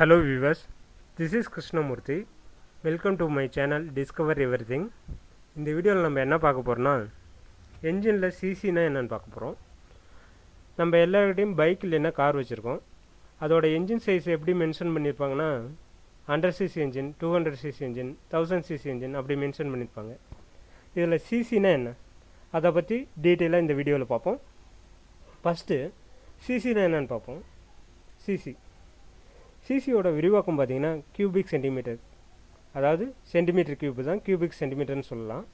Hello viewers, this is Krishnamurthy. Welcome to my channel discover everything இந்த வீடியோவில் நம்ம என்ன பார்க்க போகிறோம்னா என்ஜினில் சிசினா என்னென்னு பார்க்க போகிறோம் நம்ம எல்லார்கிட்டையும் பைக் இல்லைன்னா கார் வச்சுருக்கோம். அதோட என்ஜின் சைஸ் எப்படி mention பண்ணியிருப்பாங்கன்னா hundred CC engine two hundred CC engine thousand CC engine அப்படி மென்ஷன் பண்ணியிருப்பாங்க இதில் சிசினா என்ன? அதை பற்றி டீட்டெயிலாக இந்த வீடியோவில் பார்ப்போம். ஃபஸ்ட்டு சிசினா என்னன்னு பார்ப்போம். சிசி சிசியோட விரிவாக்கம் பார்த்தீங்கன்னா கியூபிக் சென்டிமீட்டர் அதாவது சென்டிமீட்டர் கியூப் தான் கியூபிக் சென்டிமீட்டர்னு சொல்லலாம்.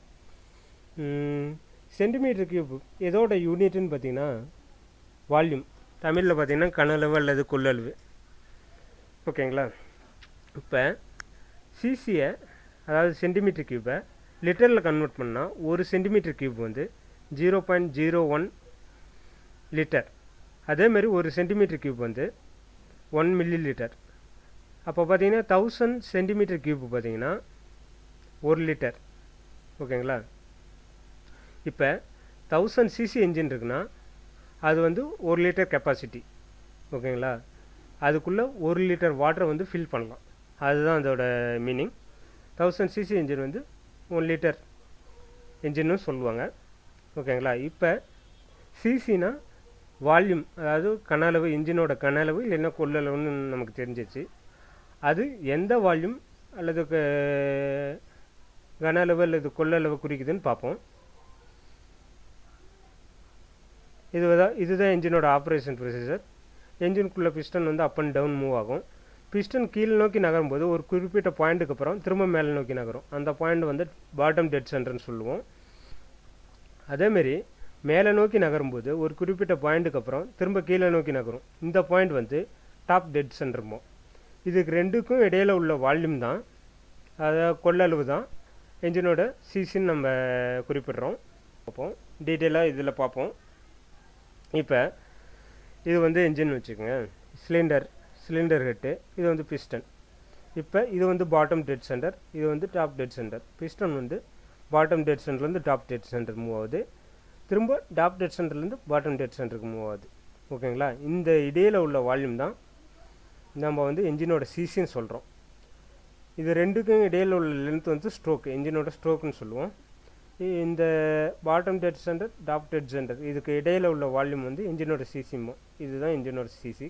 சென்டிமீட்டர் கியூப் எதோட யூனிட்னு பார்த்தீங்கன்னா வால்யூம் தமிழில் பார்த்தீங்கன்னா கனளவு அல்லது கொள்ளளவு. ஓகேங்களா? இப்போ சிசியை அதாவது சென்டிமீட்டர் கியூப்பை லிட்டரில் கன்வெர்ட் பண்ணால் ஒரு சென்டிமீட்டர் கியூப் வந்து zero point zero one litre அதேமாரி ஒரு சென்டிமீட்டர் கியூப் வந்து ஒன் மில்லி லிட்டர் அப்போ பார்த்தீங்கன்னா தௌசண்ட் சென்டிமீட்டர் கியூப் பார்த்தீங்கன்னா ஒரு லிட்டர் ஓகேங்களா? இப்போ தௌசண்ட் சிசி என்ஜின் இருக்குன்னா அது வந்து ஒரு லிட்டர் கெப்பாசிட்டி ஓகேங்களா? அதுக்குள்ளே ஒரு லிட்டர் வாட்டரை வந்து ஃபில் பண்ணலாம். அதுதான் அதோட மீனிங் தௌசண்ட் சிசி என்ஜின் வந்து ஒன் லிட்டர் என்ஜின்னு சொல்லுவாங்க. ஓகேங்களா? இப்போ சிசினா வால்யூம் அதாவது கன அளவு இன்ஜினோட கனளவு இல்லைன்னா கொள்ளளவுன்னு நமக்கு தெரிஞ்சிச்சு அது எந்த வால்யூம் அல்லது க- கன அளவு அல்லது கொள்ளளவு குறிக்குதுன்னு பார்ப்போம். இதுதான் இதுதான் என்ஜினோட ஆப்ரேஷன் ப்ரொசீஜர் என்ஜினுக்குள்ளே பிஸ்டன் வந்து அப் அண்ட் டவுன் மூவ் ஆகும். பிஸ்டன் கீழ் நோக்கி நகரும்போது ஒரு குறிப்பிட்ட பாயிண்ட்டுக்கு அப்புறம் திரும்ப மேலே நோக்கி நகரும். அந்த பாயிண்ட் வந்து பாட்டம் டெட் சென்டர்னு சொல்லுவோம். அதேமாரி மேலே நோக்கி நகரும்போது ஒரு குறிப்பிட்ட பாயிண்ட்டுக்கு அப்புறம் திரும்ப கீழே நோக்கி நகரும். இந்த பாயிண்ட் வந்து டாப் டெட் சென்டர்மோ இதுக்கு ரெண்டுக்கும் இடையில உள்ள வால்யூம் தான். அதாவது கொள்ளளவு தான். என்ஜினோட சிசின்னு நம்ம குறிப்பிடுறோம். பார்ப்போம். டீட்டெயிலாக இதில் பார்ப்போம். இப்போ இது வந்து என்ஜின் வச்சுக்கோங்க. சிலிண்டர் சிலிண்டர் ஹெட்டு இது வந்து பிஸ்டன் இப்போ இது வந்து பாட்டம் டெட் சென்டர் இது வந்து டாப் டெட் சென்டர் பிஸ்டன் வந்து பாட்டம் டெட் சென்டர்லேருந்து டாப் டெட் சென்டர் மூவ் ஆகுது. திரும்ப டாப் டெட் சென்டர்லேருந்து பாட்டம் டெட் சென்டருக்கு மூவ் ஆகுது. ஓகேங்களா இந்த இடையில் உள்ள வால்யூம் தான் நம்ம வந்து என்ஜினோட சிசின்னு சொல்கிறோம் இது ரெண்டுக்கும் இடையில உள்ள லென்த் வந்து ஸ்ட்ரோக் என்ஜினோட ஸ்ட்ரோக்குன்னு சொல்லுவோம். இந்த bottom dead centre top dead centre இதுக்கு இடையில் உள்ள வால்யூம் வந்து இன்ஜினோட சிசிமோ இதுதான் இன்ஜினோட சிசி.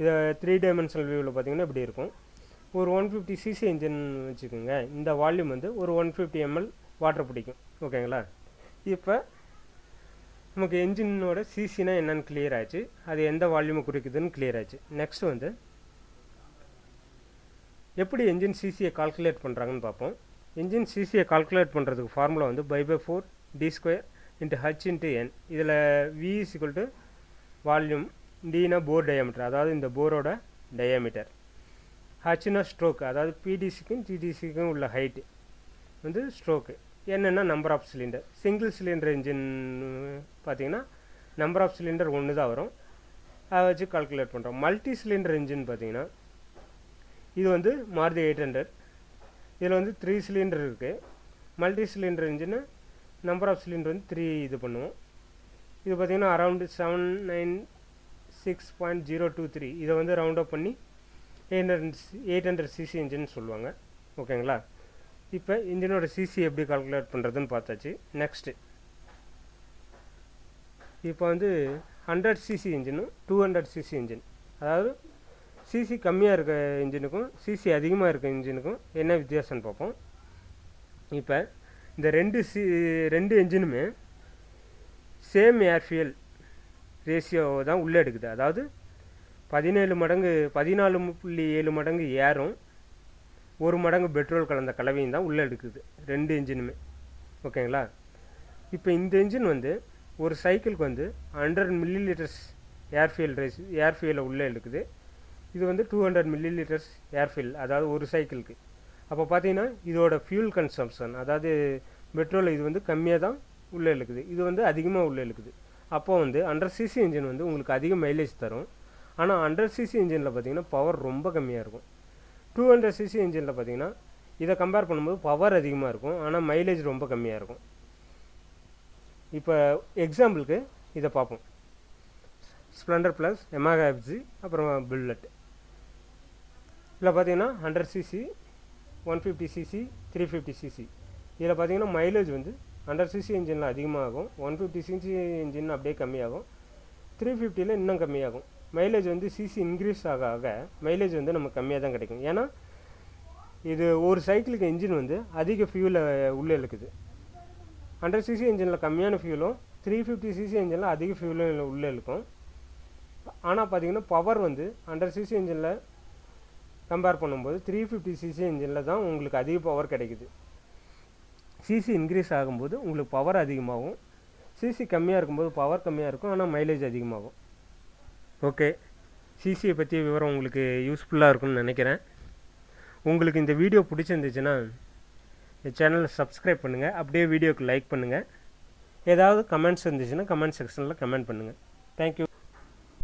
இதை த்ரீ டைமென்ஷனல் வியூவில் பார்த்தீங்கன்னா இப்படி இருக்கும். ஒரு ஒன் ஃபிஃப்டி சிசி இன்ஜின் வச்சுக்கோங்க இந்த வால்யூம் வந்து ஒரு ஒன் ஃபிஃப்டி எம்எல் வாட்டர் பிடிக்கும். ஓகேங்களா இப்போ நமக்கு என்ஜினோட சிசினா என்னென்னு கிளியர் ஆச்சு. அது எந்த வால்யூமை குறிக்குதுன்னு கிளியர் ஆச்சு. நெக்ஸ்ட் வந்து எப்படி என்ஜின் சிசியை கால்குலேட் பண்ணுறாங்கன்னு பார்ப்போம். என்ஜின் சிசியை கால்குலேட் பண்ணுறதுக்கு ஃபார்முலா வந்து pi by four D square into H into N இதில் வி இஸ் டு வால்யூம் டினா போர் டயாமீட்டர் அதாவது இந்த போரோட டயாமீட்டர் ஹச்னா ஸ்ட்ரோக் அதாவது பிடிசிக்கும் ஜிடிசிக்கும் உள்ள ஹைட்டு வந்து ஸ்ட்ரோக்கு என்னென்னா number of cylinder single cylinder engine பார்த்தீங்கன்னா நம்பர் ஆஃப் சிலிண்டர் ஒன்று தான் வரும். அதை வச்சு கால்குலேட் பண்ணுறோம் மல்டி சிலிண்டர் இன்ஜின் பார்த்தீங்கன்னா இது வந்து மாருதி எயிட் ஹண்ட்ரட். இதில் வந்து த்ரீ சிலிண்டர் இருக்குது multi cylinder engine number of cylinder வந்து த்ரீ இது பண்ணுவோம். இது பார்த்திங்கன்னா around seven nine six point zero two three இதை வந்து ரவுண்ட் அப் பண்ணி eight hundred eight hundred CC engine சொல்லுவாங்க. ஓகேங்களா? இப்போ இன்ஜினோட சிசி எப்படி கால்குலேட் பண்ணுறதுன்னு பார்த்தாச்சு. நெக்ஸ்ட்டு இப்போ வந்து ஹண்ட்ரட் சிசி இன்ஜினும் டூ ஹண்ட்ரட் சிசி இன்ஜின் அதாவது சிசி கம்மியாக இருக்க இன்ஜினுக்கும் சிசி அதிகமாக இருக்க இன்ஜினுக்கும் என்ன வித்தியாசம்னு பார்ப்போம். இப்போ இந்த ரெண்டு சி ரெண்டு இன்ஜினுமே சேம் ஏர்ஃபியல் ரேஷியோ தான் உள்ளே எடுக்குது. அதாவது பதினேழு மடங்கு பதினாலு புள்ளி ஏழு மடங்கு ஏரும் ஒரு மடங்கு பெட்ரோல் கலந்த கலவையும் தான் உள்ளே எடுக்குது ரெண்டு இன்ஜினுமே ஓகேங்களா? இப்போ இந்த இன்ஜின் வந்து ஒரு சைக்கிளுக்கு வந்து ஹண்ட்ரட் மில்லி லிட்டர்ஸ் ஏர்ஃபியல் ரேஸ் ஏர்ஃபியலை உள்ளே எடுக்குது. இது வந்து two hundred millilitres air fuel அதாவது ஒரு சைக்கிளுக்கு அப்போ பார்த்தீங்கன்னா இதோட ஃபியூல் கன்சம்ஷன் அதாவது பெட்ரோல் இது வந்து கம்மியாக தான் உள்ளே இழுக்குது. இது வந்து அதிகமாக உள்ளே இழுக்குது. அப்போ வந்து அண்டர் சிசி இன்ஜின் வந்து உங்களுக்கு அதிக மைலேஜ் தரும். ஆனால் அண்டர் சிசி இன்ஜினில் பார்த்தீங்கன்னா பவர் ரொம்ப கம்மியாக இருக்கும். டூ ஹண்ட்ரட் சிசி இன்ஜினில் பார்த்தீங்கன்னா இதை கம்பேர் பண்ணும்போது பவர் அதிகமாக இருக்கும். ஆனால் மைலேஜ் ரொம்ப கம்மியாக இருக்கும். இப்போ எக்ஸாம்பிளுக்கு இதை பார்ப்போம். ஸ்ப்ளெண்டர் ப்ளஸ் எமாகா எஃப்ஜி அப்புறம் புல்லட் இதில் பார்த்தீங்கன்னா hundred CC one fifty CC three fifty CC இதில் பார்த்தீங்கன்னா மைலேஜ் வந்து ஹண்ட்ரட் சிசி இன்ஜினில் அதிகமாகும். ஒன் ஃபிஃப்டி சிசி இன்ஜின் அப்படியே கம்மியாகும். த்ரீ ஃபிஃப்டியில் இன்னும் கம்மியாகும். மைலேஜ் வந்து சிசி இன்க்ரீஸ் ஆக ஆக மைலேஜ் வந்து நமக்கு கம்மியாக தான் கிடைக்கும். ஏன்னா இது ஒரு சைக்கிளுக்கு இன்ஜின் வந்து அதிக ஃபியூலை உள்ளே இழுக்குது. ஹண்ட்ரட் சிசி இன்ஜினில் கம்மியான ஃபியூலும் த்ரீ ஃபிஃப்டி சிசி இன்ஜினில் அதிக ஃபியூலும் உள்ளே இழுக்கும். ஆனால் பார்த்தீங்கன்னா பவர் வந்து ஹண்ட்ரட் சிசி இன்ஜினில் கம்பேர் பண்ணும்போது த்ரீ ஃபிஃப்டி சிசி இன்ஜினில் தான் உங்களுக்கு அதிக பவர் கிடைக்குது. சிசி இன்க்ரீஸ் ஆகும்போது உங்களுக்கு பவர் அதிகமாகும். சிசி கம்மியாக இருக்கும்போது பவர் கம்மியாக இருக்கும். ஆனால் மைலேஜ் அதிகமாகும். ஓகே சிசியை பற்றி விவரம் உங்களுக்கு யூஸ்ஃபுல்லாக இருக்கும்னு நினைக்கிறேன். உங்களுக்கு இந்த வீடியோ பிடிச்சிருந்துச்சுன்னா இந்த சேனலை சப்ஸ்கிரைப் பண்ணுங்கள் அப்படியே வீடியோக்கு லைக் பண்ணுங்கள் ஏதாவது கமெண்ட்ஸ் இருந்துச்சுன்னா கமெண்ட் செக்ஷனில் கமெண்ட் பண்ணுங்கள் தேங்க்யூ